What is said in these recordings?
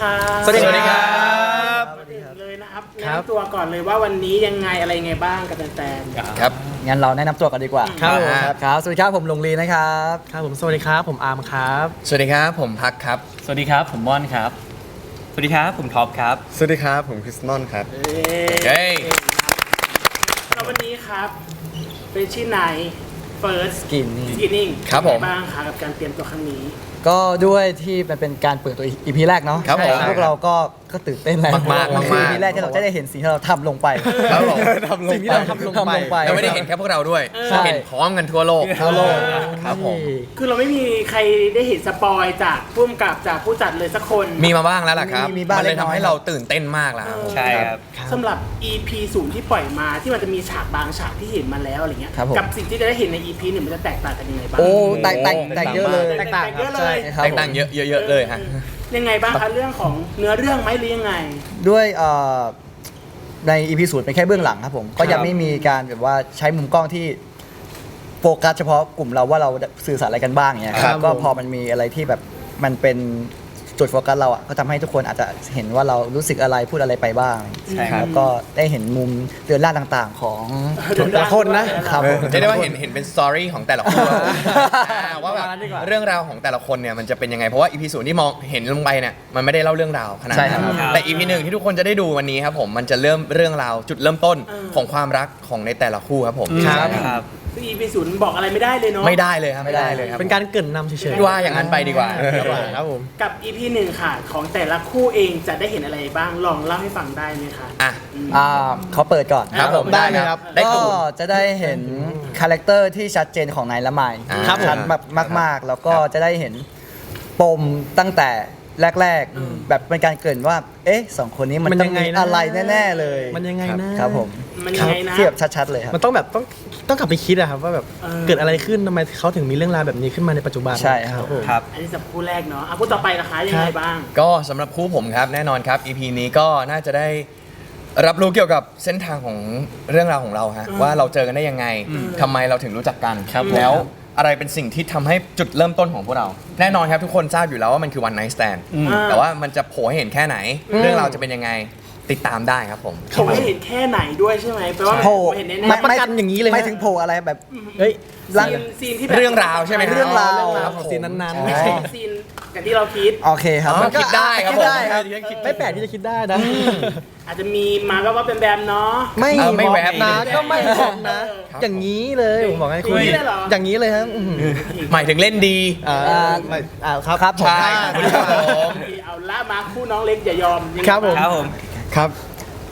ครับสวัสดีครับ ก่อนอื่นเลยนะครับครัแนะบนำตัวก่อนเลยว่าวันนี้ยังไงอะไรยังไงบ้างกับแฟนๆ ครับ งั้นเราแนะนำตัวกันดีกว่าครับผม ครับครับสวัสดีครับผมลงลีนะครับ ครับผมสวัสดีครับ ผมอาร์มครับ สวัสดีครับ ผมพักครับ สวัสดีครับ ผมม่อนครับ สวัสดีครับ ผมท็อปครับ สวัสดีครับ ผมคริสนอนครับเเย้ แล้ววันนี้ครับเป็นชื่อไนเฟิร์ส Skinning สกินนิ่งครับผม บ้างคะกับการเตรียมตัวครั้งนี้ ก็ด้วยที่มันเป็นการเปิดตัว EP แรกเนาะครับผมใช่พวกเราก็ก็ตื่นเต้นแหละมากๆมากๆ คือ EP แรกที่เราจะได้เห็นสิ่งที่เราทำลงไปครับผมสิ่งที่เราทำลงไปเราไม่ได้เห็นแค่พวกเราด้วย ใช่ เห็นพร้อมกันทั่วโลก ทั่วโลกครับผม คือเราไม่มีใครได้เห็นสปอยจากผู้กำกับจากผู้จัดเลยสักคนมีมาบ้างแล้วล่ะครับ มีมีบ้างมันเลยเล็กน้อย ทำให้เราตื่นเต้นมากแล้วครับผมใช่ครับ สำหรับ EP ศูนย์ที่ปล่อยมาที่มันจะมีฉากบางฉากที่เห็นมาแล้วอะไรเงี้ยครับผม กับสิ่งที่จะได้เห็นใน EP หนึ่งมันจะแตกต่างกันยังไงบ้าง โอ้แตกต่างแตกเยอะเลยแตกต่างเยอะเลยครับแตกต่างเยอะเยอะๆเลยฮะ ยังไงบ้างคะเรื่องของเนื้อเรื่องไหมหรือยังไง ด้วยเอ่อใน EP ศูนย์เป็นแค่เบื้องหลังครับผม ก็ยังไม่มีการแบบว่าใช้มุมกล้องที่โฟกัสเฉพาะกลุ่มเราว่าเราสื่อสารอะไรกันบ้างเนี่ยครับ ก็ผมพอมันมีอะไรที่แบบมันเป็น จุดโฟกัสเราอะก็ทำให้ทุกคนอาจจะเห็นว่าเรารู้สึกอะไรพูดอะไรไปบ้าง ใช่ครับ แล้วก็ได้เห็นมุมเรือนร่างต่างๆของแต่ละคนนะ ครับผมเรียกได้ว่าเห็นเห็นเป็นสตอรี่ของแต่ละคนอ่าว่าแบบเรื่องราวของแต่ละคนเนี่ยมันจะเป็นยังไงเพราะว่าอีพีศูนย์ที่มองเห็นลงไปเนี่ยมันไม่ได้เล่าเรื่องราวขนาดใช่นั้นครับ แต่อีพีหนึ่งที่ทุกคนจะได้ดูวันนี้ครับผมมันจะเริ่มเรื่องราวจุดเริ่มต้นเออของความรักของในแต่ละคู่ครับผม ครับ ครับซึ่ง EP ศูนย์บอกอะไรไม่ได้เลยเนาะไม่ได้เลยครับไม่ได้เลยครับเป็นการเกรินนำเฉยว่าอย่างนั้นไปดีกว่าๆครับผมกับ EP หนึ่งค่ะของแต่ละคู่เองจะได้เห็นอะไรบ้างลองเล่าให้ฟังได้ไหมคะอะอ่าเขาเปิดก่อนครับผมได้เลยครับได้ก็คูณจะได้เห็นคาแรคเตอร์ที่ชัดเจนของนายละไมอ่าครับผมชัดมากมาก ๆ แล้วก็จะได้เห็นปมตั้งแต่แรกๆ แบบเป็นการเกรินว่า เอ๊ะสองคนนี้มันมันต้อยังงมีไงนะอะไรแน่ๆเลย มันยังไงนะครับผมมันยังไงนะเทียบชัดๆเลยครับ มันต้องแบบต้อง ต้องกลับไปคิดอะครับว่าแบบเออ เกิดอะไรขึ้นทำไมเขาถึงมีเรื่องราวแบบนี้ขึ้นมาในปัจจุบันใช่ครับผม ครับ อันนี้สำหรับคู่แรกเนาะอะคู่ต่อไปนะคะยังไงบ้าง ก็สำหรับคู่ผมครับแน่นอนครับ EP นี้ก็น่าจะได้รับรู้เกี่ยวกับเส้นทางของเรื่องราวของเราฮะอืมว่าเราเจอกันได้ยังไงทำไมเราถึงรู้จักกันครับผม แล้วอะไรเป็นสิ่งที่ทำให้จุดเริ่มต้นของพวกเรา แน่นอนครับทุกคนทราบอยู่แล้วว่ามันคือ one night stand อืมอ่าแต่ว่ามันจะโผล่ให้เห็นแค่ไหน เรื่องราวจะเป็นยังไง ติดตามได้ครับผมผมไม่เห็นแค่ไหนด้วยใช่ไหมแปลว่าโผล่ผมเห็นแน่ๆไม่ประกันอย่างนี้เลยฮะไม่ถึงโผล่อะไรแบบ เฮ้ยร่างซีนซีนที่แบบเรื่องราวใช่ไหมเรื่องราวเรื่องราวของซีนนั้นๆ ไม่ใช่ซีนอย่างที่เราคิด โอเคครับอ๋อคิดได้ครับคิดได้ผมครับไม่แปลกที่จะคิดได้นะ อาจจะมีมาก็ว่าเป็นแบบเนาะ ไม่เออไม่บอกแวบนะ นะก็ไม่บอกนะ ครับอย่างนี้เลยผมบอกให้คุอย่างนี้เลยเหรออ ย่างนี้เลยครับอื้อหือหมายถึงเล่นดี อ่าไม่อ่าครับครับผม ใช่ ครับผม เอาละมาคู่น้องเล็กอย่ายอมยังไงครับผมครับผม ครับ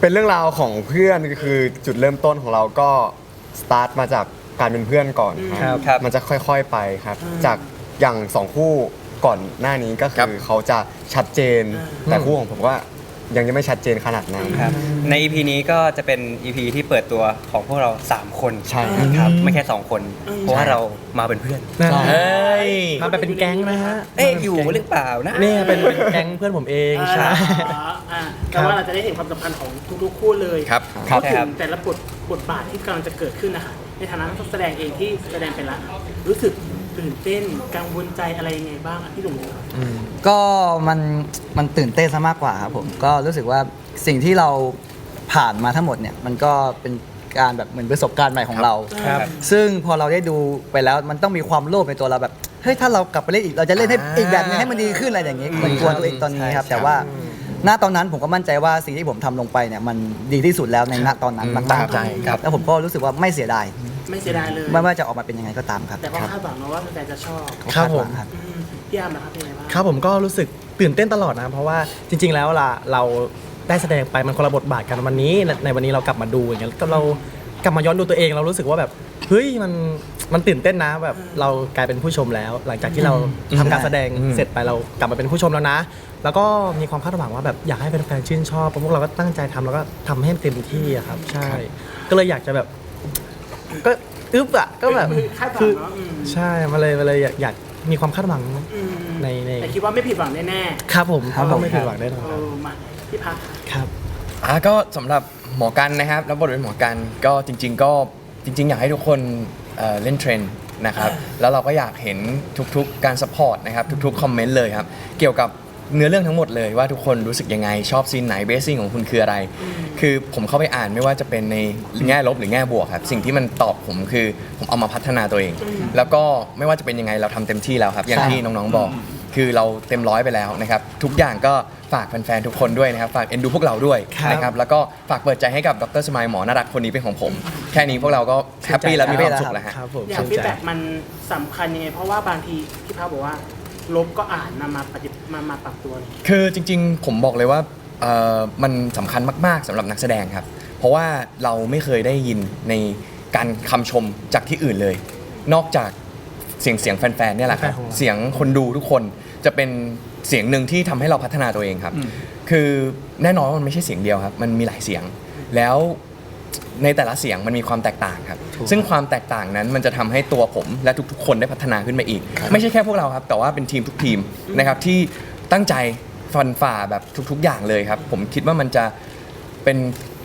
เป็นเรื่องราวของเพื่อนก็คือจุดเริ่มต้นของเราก็สตาร์ทมาจากการเป็นเพื่อนก่อนคครัรับบครับมันจะค่อยๆไปครับ จากอย่างสองคู่ก่อนหน้านี้ก็ครัคืบอเขาจะชัดเจน แต่คู่ของผมว่า ยังยังไม่ชัดเจนขนาดนั้น ครับใน EP นี้ก็จะเป็น EP ที่เปิดตัวของพวกเรา 3 คนใช่ครับ ไม่แค่ 2 คน เพราะว่าเรามาเป็นเพื่อนนะเฮ้ยมาแบบเป็นแก๊งนะฮะเอ๊ะอยู่หรือเปล่านะเนี่ยเป็นเป็นแก๊งเพื่อนผมเองเออใช่อ๋ออะแต่ว่าเราจะได้เห็นความสัมพันธ์ของทุกๆคู่เลยครับพูดใช่ถึครับงแต่ละบทบทบาทที่กำลังจะเกิดขึ้นนะคะในฐานะนักแสดงเองที่แสดงไปละรู้สึก ตื่นเต้นกังวลใจอะไรยังไงบ้างอะพี่หนุ่มก็มันมันตื่นเต้นซะมากกว่าครับผมก็รู้สึกว่าสิ่งที่เราผ่านมาทั้งหมดเนี่ยมันก็เป็นการแบบเหมือนประสบการณ์ใหม่ของเรา ครับ ซึ่งพอเราได้ดูไปแล้วมันต้องมีความโลภในตัวเราแบบเฮ้ยถ้าเรากลับไปเล่นอีกเราจะเล่นให้อ่าอีกแบบนึงให้มันดีขึ้นอะไรอย่างงี้เหมือนกวนตัวเองตอนนี้ครับ ใช่แต่ว่าณตอนนั้นผมก็มั่นใจว่าสิ่งที่ผมทำลงไปเนี่ยมันดีที่สุดแล้วในณตอนนั้นอืมมากใช่ครับๆแล้วผมก็รู้สึกว่าไม่เสียดาย ไม่เสียดายเลยไม่ว่าจะออกมาเป็นยังไงก็ตามครับแต่ก็คาดหวังนะว่าแฟนๆจะชอบครับผมาดหวังครับ อืมพี่อาร์มนะครับเป็นไงบ้างครับผมก็รู้สึกตื่นเต้นตลอดนะ เพราะว่าจริง ๆ แล้วล่ะเราได้แสดงไปมันคนละบทบาทกันวันนี้ในในวันนี้เรากลับมาดูอย่างเงี้ยก็เรากลับมาย้อนดูตัวเองเรารู้สึกว่าแบบเฮ้ยมันมันตื่นเต้นนะแบบเรากลายเป็นผู้ชมแล้ว หลังจากที่เราทำการแสดงอืม เสร็จไปเรากลับมาเป็นผู้ชมแล้วนะ แล้วก็มีความคาดหวังว่าแบบอยากให้แฟนๆชื่นชอบเพราะพวกเราก็ตั้งใจทำแล้วก็ทำให้เต็มที่อะครับ ใช่ ก็เลยอยากจะแบบ ก็อึ๊บอะก็แบบคาดหวัคืงอเนาะอืม ใช่มาเลยมาเลยอยากอยากมีความคาดหวัง อืมในใน แต่คิดว่าไม่ผิดหวังแน่ครับผมครับผมไม่ผิดหวังแน่นอนๆคเอรับอมาพี่พักค่ะครับ อะก็สำหรับหมอกันนะครับแล้วบทเป็นหมอกันก็จริง ๆ ก็จริง ๆ อยากให้ทุกคนเอ่อเล่นเทรนด์นะครับแล้วเราก็อยากเห็นทุกๆการสปอร์ตนะครับทุกๆคอมเมนต์เลยครับเกี่ยวกับ เนื้อเรื่องทั้งหมดเลยว่าทุกคนรู้สึกยังไงชอบซีนไหนเบสซิ่งของคุณคืออะไร คือผมเข้าไปอ่านไม่ว่าจะเป็นในแง่ลบหรือแง่บวกครับ สิ่งที่มันตอบผมคือผมเอามาพัฒนาตัวเอง แล้วก็ไม่ว่าจะเป็นยังไงเราทำเต็มที่แล้วครับ อย่างใช่ที่น้องๆบอก คือเราเต็มร้อยไปแล้วนะครับ ทุกอย่างก็ฝากแฟนๆทุกคนด้วยนะครับ ฝากเอ็นดูพวกเราด้วยนะครับแล้วก็ฝากเปิดใจให้กับดรสมายหมอน่ารักคนนี้เป็นของผม แค่นี้พวกเราก็แฮปปี้และมีความสุขแล้วฮะครับผมอย่างชื่นฟีดใจแบ็กมันสำคัญยังไงเพราะว่าบางทีพี่พาบอกว่า ลบก็อ่านนำมาปฏิมามาปรับตัวคือจริงๆ ผมบอกเลยว่าเอ่อมันสำคัญมากๆสำหรับนักแสดงครับ เพราะว่าเราไม่เคยได้ยินในการคำชมจากที่อื่นเลย นอกจากเสียงเสียงแฟนๆเนี่ยแหละครับแฟนๆของเราเสียงคนดูทุกคนจะเป็นเสียงหนึ่งที่ทำให้เราพัฒนาตัวเองครับ คือแน่นอนว่ามันไม่ใช่เสียงเดียวครับ มันมีหลายเสียง แล้ว ในแต่ละเสียงมันมีความแตกต่างครับ ซึ่งความแตกต่างนั้นมันจะทำให้ตัวผมและทุกๆ คนได้พัฒนาขึ้นมาอีก ไม่ใช่แค่พวกเราครับ แต่ว่าเป็นทีมทุกทีมนะครับที่ตั้งใจฟันฝ่าแบบทุก ๆ อย่างเลยครับ ผมคิดว่ามันจะเป็น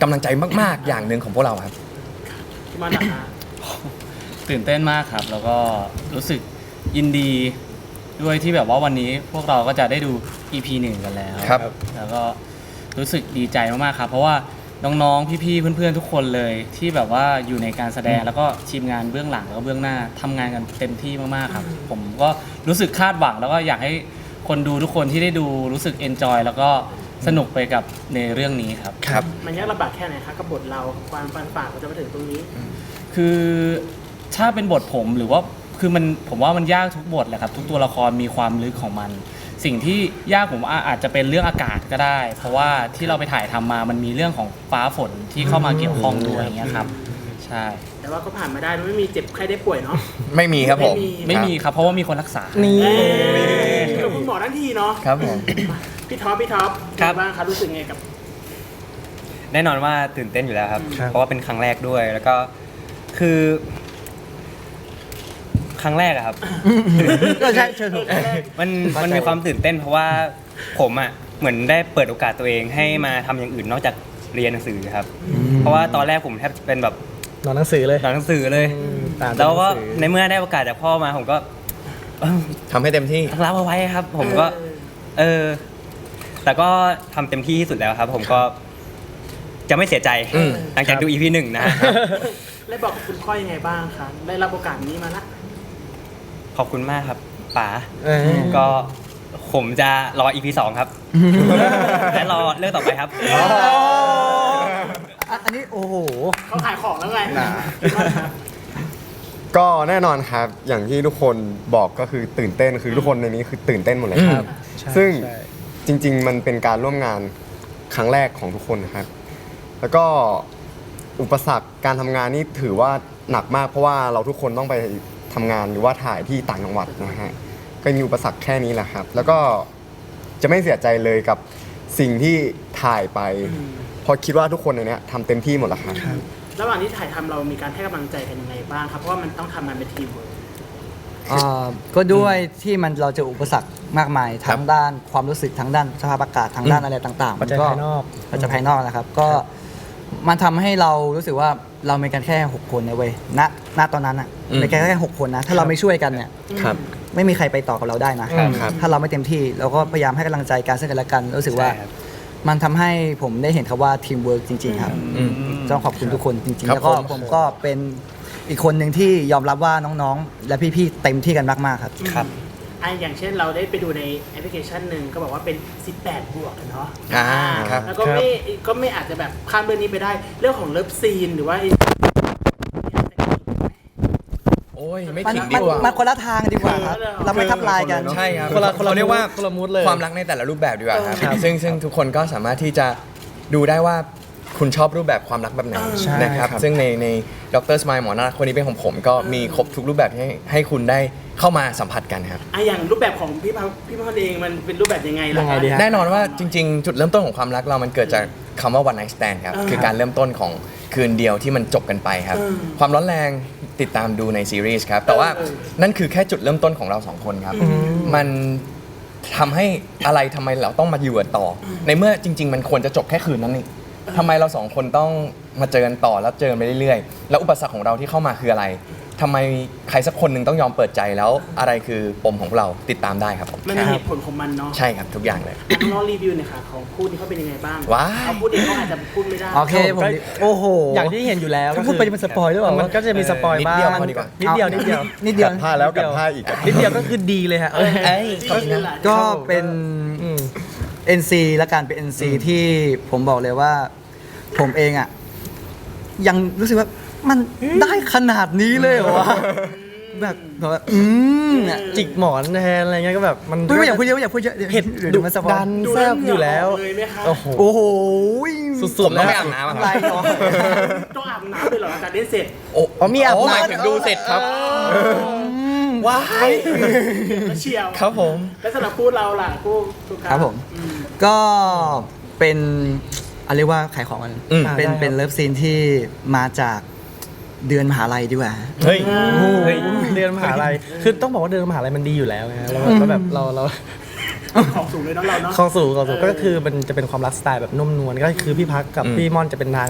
กำลังใจมากๆ อย่างหนึ่งของพวกเราครับที่มันหนักนะตื่นเต้นมากครับ แล้วก็รู้สึกยินดีด้วยที่แบบว่าวันนี้พวกเราก็จะได้ดู EP หนึ่งกันแล้วครับ แล้วก็รู้สึกดีใจมากๆครับ เพราะว่า น้องๆ พี่ๆ เพื่อนๆ ทุกคนเลย ที่แบบว่าอยู่ในการแสดงแล้วก็ทีมงานเบื้องหลังแล้วก็เบื้องหน้าทำงานกันเต็มที่มากๆครับ ผมก็รู้สึกคาดหวังแล้วก็อยากให้คนดูทุกคนที่ได้ดูรู้สึกเอนจอยแล้วก็สนุกไปกับในเรื่องนี้ครับ ครับ มันยากลำบากแค่ไหนคะกับบทเราความฟันฝ่าก็จะมาถึงตรงนี้ คือถ้าเป็นบทผมหรือว่าคือมันผมว่ามันยากทุกบทแหละครับ ทุกตัวละครมีความลึกของมัน สิ่งที่ยากผมว่าอาจจะเป็นเรื่องอากาศก็ได้ เพราะว่าที่เราไปถ่ายทำมามันมีเรื่องของฟ้าฝนที่เข้ามาเกี่ยวข้องด้วยอย่างเงี้ยครับใช่แต่ว่าก็ผ่านมาได้ไม่มีเจ็บใครได้ป่วยเนาะ ไม่มีครับผม ไม่มีไม่มีครับเพราะว่ามีคนรักษา นี่ กับคุณหมอทั้งทีเนาะครับผม พี่ท็อปพี่ท็อปครับ เป็นไงบ้างคะรู้สึกไงกับ แน่นอนว่าตื่นเต้นอยู่แล้วครับ ครับ เพราะว่าเป็นครั้งแรกด้วย แล้วก็คือ ครั้งแรกอะครับ ก็ใช่เชิญถูก มันมันมีความตื่นเต้นเพราะว่าผมอะเหมือนได้เปิดโอกาสตัวเองให้มาทำอย่างอื่นนอกจากเรียนหนังสือครับ เพราะว่าตอนแรกผมแทบจะเป็นแบบนอนหนังสือเลยสอนหนังสือเลย ตามแล้วก็หนังสือในเมื่อได้โอกาสจากพ่อมาผมก็เอ้าทำให้เต็มที่ รับเอาไว้ครับ ผมก็ เออ แต่ก็ทำเต็มที่ที่สุดแล้วครับ ผมก็จะไม่เสียใจอืม หลังจากดู EP หนึ่งนะฮะได้บอกกับคุณพ่อยังไงบ้างคะได้รับโอกาสนี้มาละ ขอบคุณมากครับป๋าเออ ก็ผมจะรอ EP สองครับ และรอเรื่องต่อไปครับ อะอันนี้โอ้โห เขาขายของแล้วไงก็แน่นอนครับ อย่างที่ทุกคนบอกก็คือตื่นเต้นคือทุกคนในนี้คือตื่นเต้นหมดเลยครับ ใช่ซึ่งใช่ จริง ๆ มันเป็นการร่วมงานครั้งแรกของทุกคนนะครับ แล้วก็อุปสรรคการทำงานนี่ถือว่าหนักมากเพราะว่าเราทุกคนต้องไปทำงานหรือว่าถ่ายที่ต่างจังหวัดนะฮะก็มีอุปสรรคแค่นี้แหละครับ แล้วก็จะไม่เสียใจเลยกับสิ่งที่ถ่ายไปเพราะคิดว่าทุกคนในเนี้ยทำเต็มที่หมดแล้วครับ ระหว่างที่ถ่ายทำเรามีการให้กำลังใจกันยังไงบ้างครับ เพราะว่ามันต้องทำงานเป็นทีมเวิร์ค อ่าก็ด้วยที่มันเราเจออุปสรรคมากมายทั้งด้านความรู้สึกทั้งด้านสภาพอากาศทั้งด้านอะไรต่างๆปัจจัยก็ภายนอก ปัจจัยภายนอกนะครับ ก็มันทำให้เรารู้สึกว่าเรามีกันแค่ 6 คนนะเว้ยณ ณตอนนั้นอะอืมมีกันแค่6คนนะ ถ้าเราไม่ช่วยกันเนี่ยครับ ไม่มีใครไปต่อกับเราได้นะ ครับ ถ้าเราไม่เต็มที่เราก็พยายามให้กำลังใจกันซึ่งกันและกัน รู้สึกว่าใช่ครับ มันทำให้ผมได้เห็นครับว่าทีมเวิร์กจริง ๆ ครับ อืม ต้องขอบคุณทุกคนจริงครัๆบแล้วก็ผม ผมก็เป็นอีกคนหนึ่งที่ยอมรับว่าน้องๆ และพี่ๆ เต็มที่กันมากๆครับ ครับ อะอย่างเช่นเราได้ไปดูในแอปพลิเคชันหนึ่งก็บอกว่าเป็น 18 บวกอะเนาะอ่าครับ แล้วก็ไม่ก็ไม่อาจจะแบบข้ามเรื่องนี้ไปได้ เรื่องของเลิฟซีนหรือว่าโอ้ ยไม่มันขิงมัดีนกว่า มันคนละทางดีกว่าครับ เราไม่ทับลายกัน ใช่ครับคนละคนละเขาเรียกว่าคนละมูดเลยความรักในแต่ละรูปแบบดีกว่าครับครับซึ่งซึ่งทุกคนก็สามารถที่จะดูได้ว่าคุณชอบรูปแบบความรักแบบไหนใช่นะครับครับซึ่งในในดรสมายหมอนารักคนนี้เป็นของผมก็มีครบทุกรูปแบบให้ให้คุณได้เข้ามาสัมผัสกันครับ อะอย่างรูปแบบของพี่พาพี่พาเองมันเป็นรูปแบบยังไงล่ะยังไงดีฮะ แน่นอนว่าจริงๆ จุดเริ่มต้นของความรักเรามันเกิดจากคำว่า one night stand ครับ อ่าคือการเริ่มต้นของคืนเดียวที่มันจบกันไปครับ อืมความร้อนแรง ติดตามดูในซีรีส์ครับ แต่ว่าเออนั่นคือแค่จุดเริ่มต้นของเราสองคนครับ มันทำให้อะไรทำไมเราต้องมาอยู่กันต่ออในเมื่อจริง ๆ มันควรจะจบแค่คืนนั้นนี่ทำไมเราสองคนต้องมาเจอกันต่อแล้วเจอกันไปเรื่อยๆ แล้วอุปสรรคของเราที่เข้ามาคืออะไร ทำไมใครสักคนหนึ่งต้องยอมเปิดใจแล้วอะไรคือปมของเราติดตามได้ครับผมมันมีเหตุผลของมันเนาะใช่ครับทุกอย่างเลยอะน้องๆรีวิวหน่อยค่ะของคู่นี้เขาเป็นยังไงบ้างว้าย เขาพูดเองเขาอาจจะพูดไม่ได้โอเคผมโอ้โหอย่างที่เห็นอยู่แล้วถ้าพูดไปจะเป็นสปอยหรือเปล่ามันก็จะมีสปอยนิดบ้างเดียวพอดีกว่า นิดเดียวนิดเดียวนิดเดียวกัดผ้าแล้วกัดผ้าอีกอะนิดเดียวก็คือดีเลยฮะเออ เอ้ยขอบคุณหลายก็เป็นอืม NC และการเป็น NC ที่ผมบอกเลยว่า ผมเองอะ ยังรู้สึกว่า มันได้ขนาดนี้เลยเหรอวะแบบแบบว่าอืมเนี่ยจิกหมอนแทนอะไรเงี้ยก็แบบมันไม่ไม่อยากพูดเยอะไม่อยากพูดเยอะดี๋ยวเผ็ดเดี๋ยวดุมันสปอยดันแซ่บอยู่แล้วเลยไหมคะ โอ้โหโอ้โหสุดๆผมต้องไปแล้วอาบน้ำอะคไรรับเนาะต้องอาบน้ำเลยเหรอหลังจากเล่นเสร็จ โอ้อ๋อมีอาบน้ำ หมายถึงดูเสร็จครับ ว้าย แล้วเชียวครับผม แล้วสำหรับคู่เราล่ะคู่ทุกครับผม อืม ก็เป็นอะไรเรียกว่าขายของกันอืมเป็นได้ครับ เป็นเลิฟซีนที่มาจาก เดือนมหาลัยดีกว่า เฮ้ยโอ้โหเรียนมหาลัยคือต้องบอกว่าเดินมหาลัยมันดีอยู่แล้วไงแล้วก็แบบเราเรา ของสูงเลยเนาะเราเนาะ ของสู่ของสู่ก็คือมันจะเป็นความรักสไตล์แบบนุ่มนวลก็คือพี่พักกับอืมพี่ม่อนจะเป็นทาง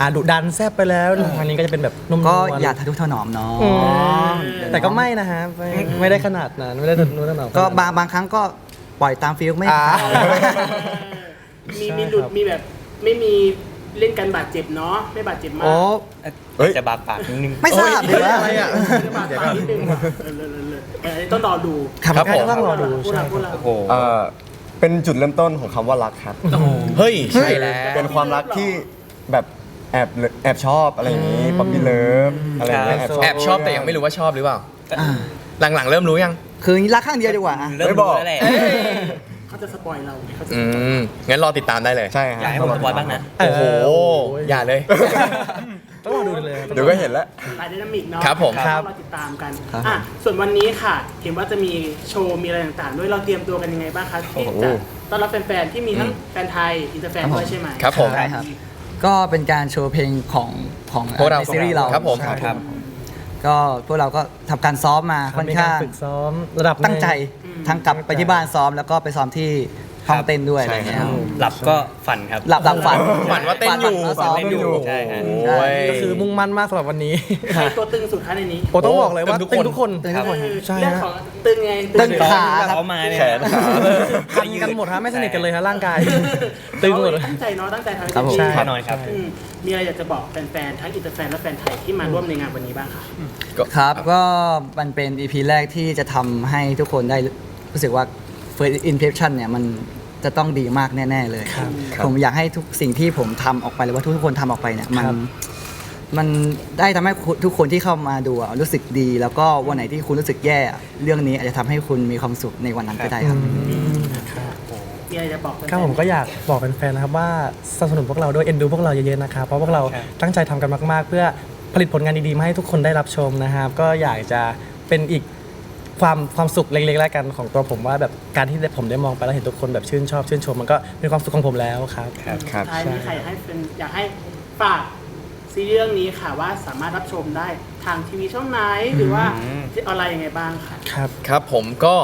อ่าดุดันแซบไปแล้วทางนี้ก็จะเป็นแบบนุ่มนก็วลอย่าทะนุถนอมเนาะอืมแต่ก็ไม่นะฮะไม่ไม่ได้ขนาดนั้นไม่ได้นุ่มนวลก็บางบางครั้งก็ปล่อยตามฟิลไม่อ่าขนาดมีใช่มีหลุดครับมีแบบไม่มี เล่นกันบาดเจ็บเนาะไม่บาดเจ็บมากโอ้เฮ้ย จะบาดปากนิดนึง ไม่ทราบเลยว่าอะไรอะไม่ได้บาดปากนิดนึงว่ะเออเลยเลยเออต้องรอดูครับครับผม ต้องรอดูพูดใช่เราพูดเรา โอ้โหเอ่อเป็นจุดเริ่มต้นของคำว่ารักครับ เฮ้ย ใช่แล้ว เป็นความรักที่แบบแอบแอบชอบอะไรอย่างนี้ป๊อปปี้เลิฟอะไรอย่างเงี้ยครับแอบชอบแต่ยังไม่รู้ว่าชอบหรือเปล่า อ่าหลังๆ เริ่มรู้ยัง คือรักข้างเดียวดีกว่าอะเริ่มไม่บรู้อก แล้วแหละ เขาจะสปอยเราเขาจะอืมงั้นรอติดตามได้เลยใช่ฮะอยากให้ผมสปอยบ้างนะ โอ้โห อย่าเลย ต้องรอดูเลยเดี๋ยวก็เห็นแล้ว หลายไดนามิกเนาะครับผมต้องรอติดตามกันอะส่วนวันนี้ค่ะ เห็นว่าจะมีโชว์มีอะไรต่างๆ ด้วยเราเตรียมตัวกันยังไงบ้างคะที่จะต้อนรับแฟนๆที่มีทั้งแฟนไทยอินเตอร์แฟนด้วยใช่ไหม ครับผม ใช่ครับ ก็เป็นการโชว์เพลงของของพวกเราในซีรีส์เราครับผม ใช่ครับ ก็พวกเราก็ทำการซ้อมมาค่อนมีกาข้ารงฝึกซ้อมระดับหนึ่ตั้งใจ ทั้งกลับไปที่บ้านซ้อมแล้วก็ไปซ้อมที่ห้องเต้นด้วยอะไรเงี้ยครับหลับก็ฝันครับหลับหลับฝันฝันว่าเต้นอยู่ฝัว่าซ้อมเต้นอยู่ ใช่ฮะ โอ้ย ก็คือมุ่งมั่นมากสำหรับวันนี้ ใครตัวตึงสุดคะในนี้โอ้ต้องบอกเลยว่าตึตึงงทุทุกกคคนนตึงทุกคนใช่เรื่องฮะของตึงไงตึง ขาครับ เขามาเนี่ยแขนขาคันกันหมดฮะไม่สนิทกันเลยฮะร่างกาย ตึงหมดเลย ตั้งใจเนาะตั้งใจทำให้ครับผมเต็มที่ใช่ แน่นอนครับ อืมมีอะไรอยากจะบอกแฟนๆทั้งอินเตอร์แฟนและแฟนไทยที่มาร่วมในงานวันนี้บ้างคะ ครับก็มันเป็น EP แรกที่จะทำให้ทุกคนได้ รู้สึกว่า first impression เนี่ยมันจะต้องดีมากแน่ ๆ เลยครับ ผมอยากให้ทุกสิ่งที่ผมทำออกไปหรือว่าทุกๆคนทำออกไปเนี่ยมัน ครับ มันได้ทำให้คุณทุกคนที่เข้ามาดูอะรู้สึกดี แล้วก็วันไหนที่คุณรู้สึกแย่อะเรื่องนี้อาจจะทำให้คุณมีความสุขในวันนั้นก็ได้ครับ มีอะไรจะบอกแฟนๆครับผมก็อยากบอกแฟนๆนะครับว่าสนับสนุนพวกเราด้วยเอ็นดูพวกเราเยอะๆนะครับเพราะพวกเราครับ ตั้งใจทำกันมากๆ เพื่อผลิตผลงานดีๆมาให้ทุกคนได้รับชมนะครับ ก็อยากจะเป็นอีก ความความสุขเล็กๆแล้วกันของตัวผมว่าแบบการที่ผมได้มองไปแล้วเห็นทุกคนแบบชื่นชอบชื่นชมมันก็เป็นความสุขของผมแล้วครับครับครับท้ายนี้ใครอยากให้เป็นอยากให้ฝากซีรีส์เรื่องนี้ค่ะว่าสามารถรับชมได้ทางทีวีช่องไหนหรือว่าที่ออนไลน์ยังไงบ้างค่ะครับครับผมก็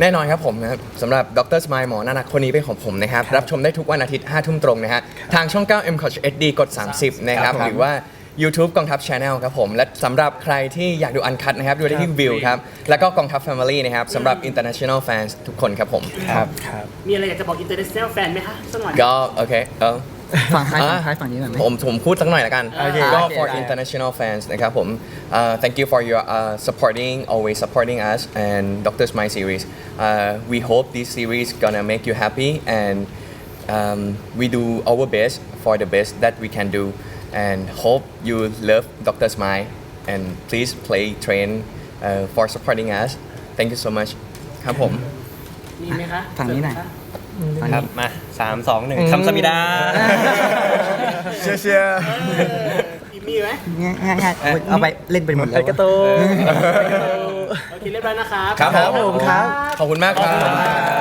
แน่นอนครับผมนะครับสำหรับดรสม l e หมอนานักคนนี้เป็นของผมนะครับ รับชมได้ทุกวันอาทิตย์5ทุ่มตรงนะฮะทางช่อง 9 m c o t HD กด 30 นะครับครับหรือว่า YouTube กองทัพ Channel ครับผม และสำหรับใครที่อยากดูอันคัดนะครับ ดูได้ที่วิวครับ แล้วก็กองทัพ Family นะครับสำหรับ International Fans ทุกคนครับผม ครับครับมีอะไรอยากจะบอกอินเตอร์เนชั่นแนลแฟนไหมคะสักหน่อยก็โอเคเออฝั่งท้ายอะฝั่งท้ายฝั่งนี้หน่อยไหมผมผมพูดสักหน่อยละกันโอเคก็โอเค for ได้ international fans นะครับผม uh, thank you for your uh, supporting always supporting us and Dr. Smile series uh, we hope this series gonna make you happy and um, we do our best for the best that we can do and hope you love Dr. Smile and please play train uh, for supporting us thank you so much ครับผมมีไหมคะฝั่งนี้หน่อยฝั่งครับนี้มาสามสองหนึ่งคำสมิดา เชียร์เชียร์เออมีไหมง่ายง่ายๆเอาไปเล่นไปหมดไอแล้วกระโตโอเคเรียบร้อยนะครับ ครับผมผมครับ ขอบคุณมากครับ